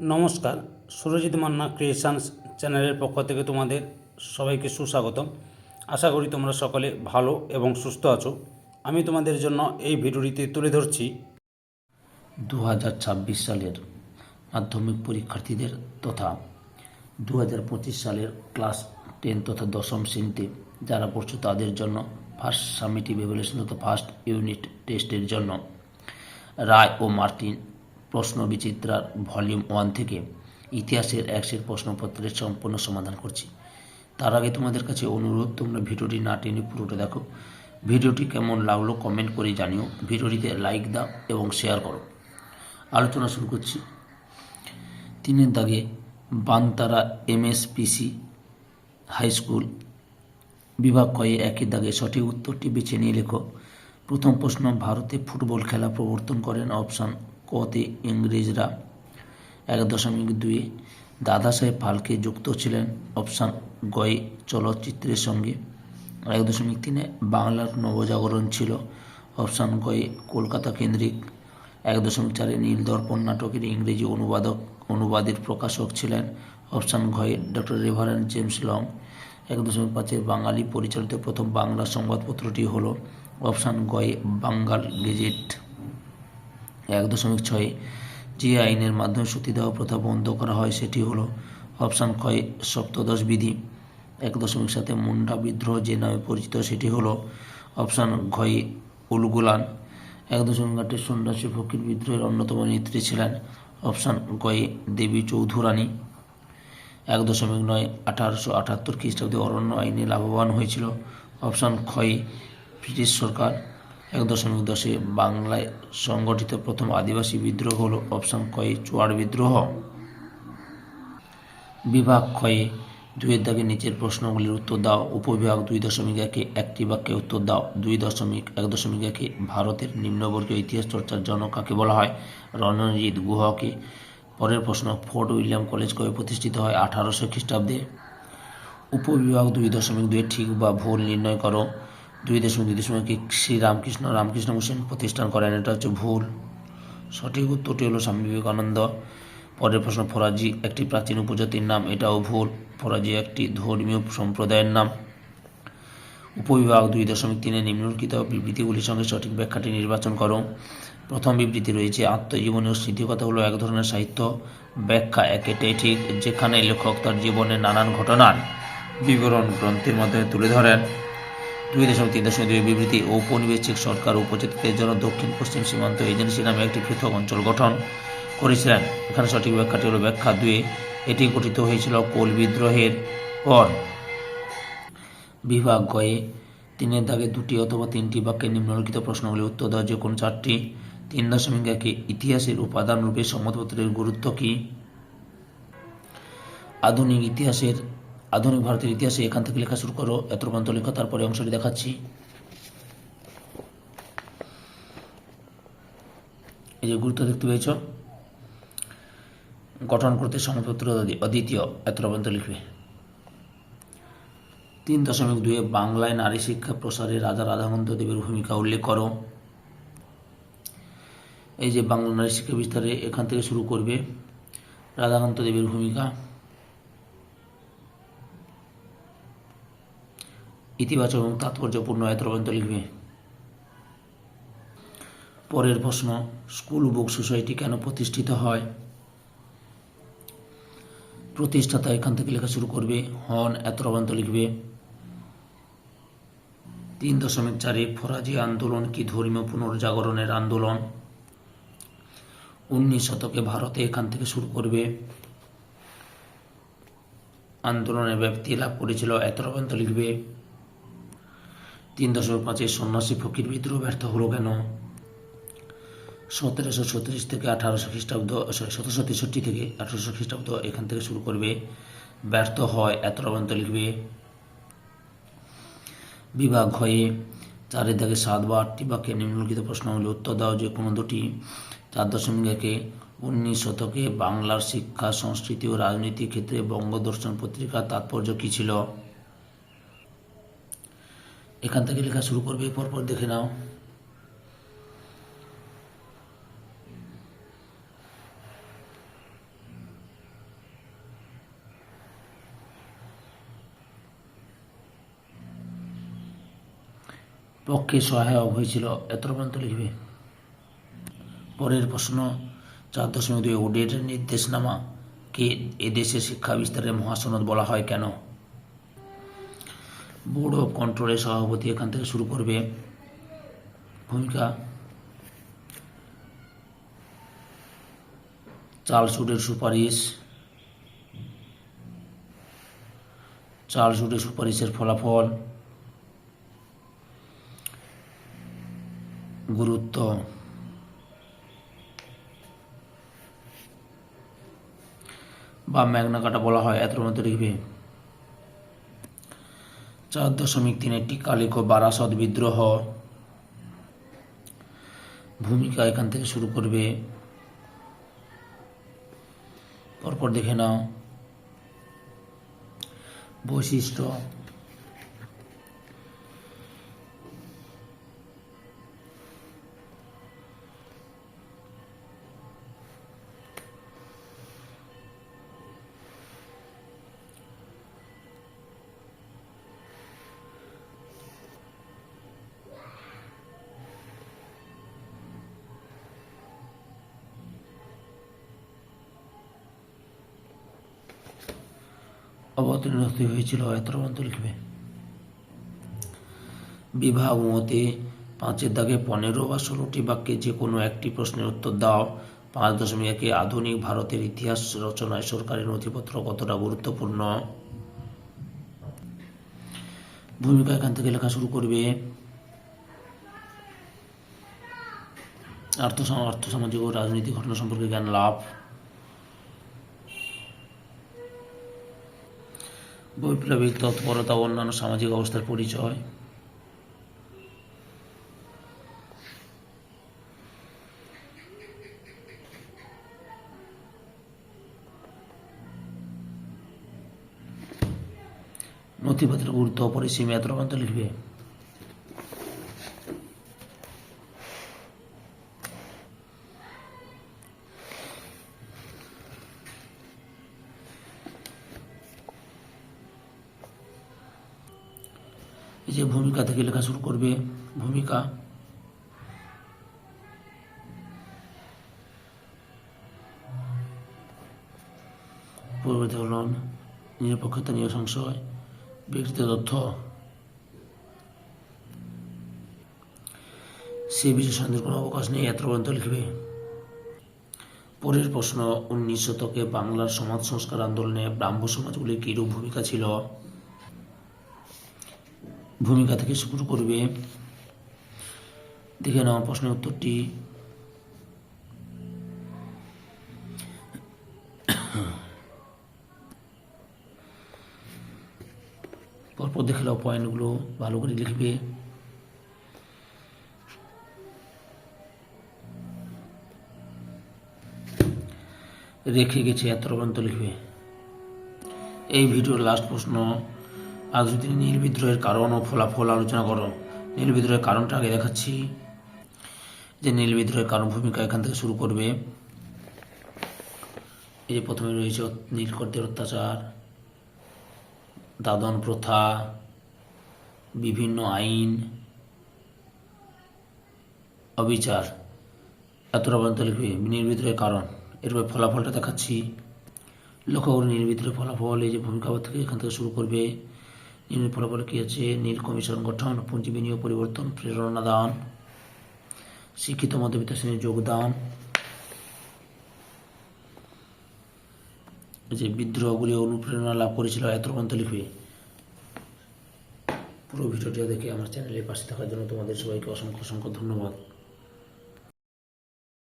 নমস্কার, সুরজিৎ মান্না ক্রিয়েশনস চ্যানেলের পক্ষ থেকে তোমাদের সবাইকে সুস্বাগতম। আশা করি তোমরা সকলে ভালো এবং সুস্থ আছো। আমি তোমাদের জন্য এই ভিডিওটিতে তুলে ধরছি দু হাজার ছাব্বিশ সালের মাধ্যমিক পরীক্ষার্থীদের তথা দু হাজার পঁচিশ সালের ক্লাস টেন তথা দশম শ্রেণীতে যারা পড়ছো তাদের জন্য ফার্স্ট সামিটিভ এভ্যালুয়েশন তথা ফার্স্ট ইউনিট টেস্টের জন্য রায় ও মার্টিন প্রশ্ন বিচিত্রার ভলিউম ওয়ান থেকে ইতিহাসের একশের প্রশ্নপত্রের সম্পূর্ণ সমাধান করছি। তার আগে তোমাদের কাছে অনুরোধ, তোমরা ভিডিওটি না টেনে পুরোটা দেখো। ভিডিওটি কেমন লাগল কমেন্ট করে জানিও। ভিডিওটিতে লাইক দাও এবং শেয়ার করো। আলোচনা শুরু করছি। তিনের দাগে বানতারা এমএসপিসি হাই স্কুল বিভাগ কয়ে একই দাগে সঠিক উত্তরটি বেছে নিয়ে লেখো। প্রথম প্রশ্ন, ভারতে ফুটবল খেলা প্রবর্তন করেন অপশান কতে ইংরেজরা এক দশমিক দুয়ে দাদা সাহেব ফালকে যুক্ত ছিলেন অপশান গয়ে চলচ্চিত্রের সঙ্গে। এক দশমিক তিনে বাংলার নবজাগরণ ছিল অপশান গয়ে কলকাতা কেন্দ্রিক। এক দশমিক চারে নীল দর্পণ নাটকের ইংরেজি অনুবাদক অনুবাদের প্রকাশক ছিলেন অপশান ঘয়ে ডক্টর রেভারেন্ড জেমস লং। এক দশমিক পাঁচে বাঙালি পরিচালিত প্রথম বাংলা সংবাদপত্রটি হল অপশান গয়ে বাঙ্গাল গেজেট। এক দশমিক ছয়ে যে আইনের মাধ্যমে সতীদাহ প্রথা বন্ধ করা হয়, সেটি হলো অপশান কয়ে সপ্তদশ বিধি। এক দশমিক সাথে মুন্ডা বিদ্রোহ যে নামে পরিচিত, সেটি হলো অপশান ঘয়ে উলগুলান। এক দশমিক আটে সন্ন্যাসী ফকির বিদ্রোহের অন্যতম নেত্রী ছিলেন অপশান গয়ে দেবী চৌধুরানী। এক দশমিক নয় আঠারোশো আটাত্তর খ্রিস্টাব্দে অরণ্য আইনে লাভবান হয়েছিল অপশান ক্ষয় ব্রিটিশ সরকার। এক দশমিক দশে বাংলায় সংগঠিত প্রথম আদিবাসী বিদ্রোহ হল অপশন কয়ে চুয়াড় বিদ্রোহ। বিভাগ ক্ষয়ে দুইয়ের দাগে নিচের প্রশ্নগুলির উত্তর দাও। উপবিভাগ দুই দশমিক একে একটি বাক্যে উত্তর দাও। দুই দশমিক এক দশমিক একে ভারতের নিম্নবর্গীয় ইতিহাস চর্চার জনক কাকে বলা হয়? রণজিৎ গুহকে। পরের প্রশ্ন, ফোর্ট উইলিয়াম কলেজ কবে প্রতিষ্ঠিত হয়? আঠারোশো খ্রিস্টাব্দে। উপবিভাগ দুই দশমিক দুই ঠিক বা ভুল নির্ণয় করো। দুই দশমিক দুই দশমিক এক শ্রী রামকৃষ্ণ রামকৃষ্ণ মিশন প্রতিষ্ঠান করেন, এটা হচ্ছে ভুল। সঠিক উত্তরটি হলো স্বামী বিবেকানন্দ। পরের প্রশ্ন, ফরাজি একটি প্রাচীন উপজাতির নাম, এটাও ভুল। ফরাজি একটি ধর্মীয় সম্প্রদায়ের নাম। উপবিভাগ দুই দশমিক তিনে নিম্নলিখিত বিবৃতিগুলির সঙ্গে সঠিক ব্যাখ্যাটি নির্বাচন করো। প্রথম বিবৃতি রয়েছে, আত্মজীবনী ও স্মৃতিকথা হলো এক ধরনের সাহিত্য ব্যাখ্যা একেটাই ঠিক যেখানে লেখক তার জীবনের নানান ঘটনার বিবরণ গ্রন্থের মাধ্যমে তুলে ধরেন। দুই দশমিক তিন দশমিক দুই বিবৃতি ঔপনিবেশিক সরকার উপজাতিদের জন্য দক্ষিণ পশ্চিম সীমান্ত এজেন্সি নামে একটি পৃথক অঞ্চল গঠন করেছিলেন। এখানে সঠিক ব্যাখ্যাটি হলো ব্যাখ্যা দুয়ে এটি গঠিত হয়েছিল কোল বিদ্রোহের পর। বিভাগ গয়ে তিনের দাগে দুটি অথবা তিনটি বাক্যে নিম্নলিখিত প্রশ্নগুলি উত্তর দেওয়া যে কোনো চারটি। তিন দশমিক একে ইতিহাসের উপাদান রূপে সংবাদপত্রের গুরুত্ব কী? আধুনিক ইতিহাসের আধুনিক ভারতের ইতিহাসে এখান থেকে লেখা শুরু করো। এত পর্যন্ত লেখা তারপরে অংশটি দেখাচ্ছি। এই যে গুরুত্ব দেখতে পেয়েছ। গঠন করতে সংবাদপত্র অদ্বিতীয়, এত লিখবে। তিন দশমিক দুয়ে বাংলায় নারী শিক্ষা প্রসারে রাজা রাধাকান্ত দেবের ভূমিকা উল্লেখ করো। এই যে বাংলা নারী শিক্ষা বিস্তারে এখান থেকে শুরু করবে রাধাকান্ত দেবের ভূমিকা। ইতিবাচক এবং তাৎপর্যপূর্ণ এত পর্যন্ত লিখবে। পরের প্রশ্ন, স্কুল বুক সোসাইটি কেন প্রতিষ্ঠিত হয়? প্রতিষ্ঠাতা এখান থেকে লেখা শুরু করবে, হন এত পর্যন্ত লিখবে। তিন দশমিক চারে, ফরাজি আন্দোলন কি ধর্মীয় পুনর্জাগরণের আন্দোলন? উনিশ শতকে ভারতে এখান থেকে শুরু করবে। আন্দোলনের ব্যাপ্তি লাভ করেছিল এত পর্যন্ত লিখবে। তিন দশমিক পাঁচে সন্ন্যাসী ফকির বিদ্রোহ ব্যর্থ হলো কেন? সতেরোশো ছত্রিশ থেকে আঠারোশো খ্রিস্টাব্দ সরি সতেরোশো তেষট্টি থেকে আঠারোশো খ্রিস্টাব্দ এখান থেকে শুরু করবে। ব্যর্থ হয়, এত পর্যন্ত লিখবে। বিভাগ হয়ে চারের দাগে আটটি বাক্যে নিম্নলিখিত প্রশ্নগুলি উত্তর দাও, যে কোনো দুটি। চার দশমিক একে উনিশ শতকে বাংলার শিক্ষা, সংস্কৃতি ও রাজনীতি ক্ষেত্রে বঙ্গদর্শন পত্রিকার তাৎপর্য কী ছিল? এখান থেকে লেখা শুরু করবে, পরপর দেখে নাও। পক্ষে সহায়ক হয়েছিল। এত পর্যন্ত লিখবে? পরের প্রশ্ন, চার দশমিক দুই ওডের নির্দেশনামা কে এদেশে শিক্ষা বিস্তারের মহাসনদ বলা হয় কেন? বোর্ড অফ কন্ট্রোলের সভাপতি এখান থেকে শুরু করবে। ভূমিকা? চার্লসুডের সুপারিশ। চার্লসুডের সুপারিশের ফলাফল। গুরুত্ব? বা ম্যাগনা কাটা বলা হয় এত মধ্যে লিখবে। চার দশমিক তিন একটি কালিক বারাসত বিদ্রোহ। ভূমিকা এখান থেকে শুরু করবে। পরপর দেখে নাও। বৈশিষ্ট্য। অবতীর্ণ হয়েছিল পর্যন্ত লিখবে। বিভাগ মতে পাঁচের দাগে পনেরো বা ষোলোটি বাক্যে যে কোনো একটি প্রশ্নের উত্তর দাও। পাঁচ দশমিক একে আধুনিক ভারতের ইতিহাস রচনায় সরকারি নথিপত্র কতটা গুরুত্বপূর্ণ? ভূমিকা এখান থেকে লেখা শুরু করবে। আর্থ আর্থ সামাজিক ও রাজনৈতিক ঘটনা সম্পর্কে জ্ঞান লাভ। বৈপ্লবিক তৎপরতা অন্যান্য সামাজিক অবস্থার পরিচয়। নথিপত্রের গুরুত্ব অপরিসীম এত লিখবে? এই যে ভূমিকা থেকে লেখা শুরু করবে, ভূমিকা। পরিবর্তন, নিরপেক্ষতা নিয়ে সংশয়, ব্যক্তিগত তথ্য। সে বিষয়ে সন্দেহের কোনো অবকাশ নেই, এত পর্যন্ত লিখবে। পরের প্রশ্ন, উনিশ শতকে বাংলার সমাজ সংস্কার আন্দোলনে ব্রাহ্ম সমাজগুলির কীরূপ ভূমিকা ছিল? ভূমিকা থেকে শুরু করবে। দেখে নাও প্রশ্নের উত্তরটি। পরপর দেখে নাও পয়েন্টগুলো, ভালো করে লিখবে। রেখে গেছে, এত পর্যন্ত লিখবে। এই ভিডিওর লাস্ট প্রশ্ন আজ যদি নীল বিদ্রোহের কারণ ও ফলাফল আলোচনা করো, নীল বিদ্রোহের কারণটা আগে দেখাচ্ছি। যে নীল বিদ্রোহের কারণ ভূমিকা এখান থেকে শুরু করবে। এই যে প্রথমে রয়েছে নীলকরদের অত্যাচার, দাদন প্রথা, বিভিন্ন আইন, অবিচার। এতটা পর্যন্ত লিখবে নীল বিদ্রোহের কারণ। এরপর ফলাফলটা দেখাচ্ছি। লক্ষ্য করে নীল বিদ্রোহের ফলাফল, এই যে ভূমিকা থেকে এখান থেকে শুরু করবে। নীল ফলাফলে কী আছে? নীল কমিশন গঠন, পুঁজি বিনিয়োগ পরিবর্তন, প্রেরণা দান, শিক্ষিত মধ্যবিত্ত শ্রেণির যোগদান। যে বিদ্রোহগুলি অনুপ্রেরণা লাভ করেছিল এত পর্যন্ত লিখবে পুরো ভিডিওটি দেখে আমার চ্যানেলের পাশে থাকার জন্য তোমাদের সবাইকে অসংখ্য অসংখ্য ধন্যবাদ।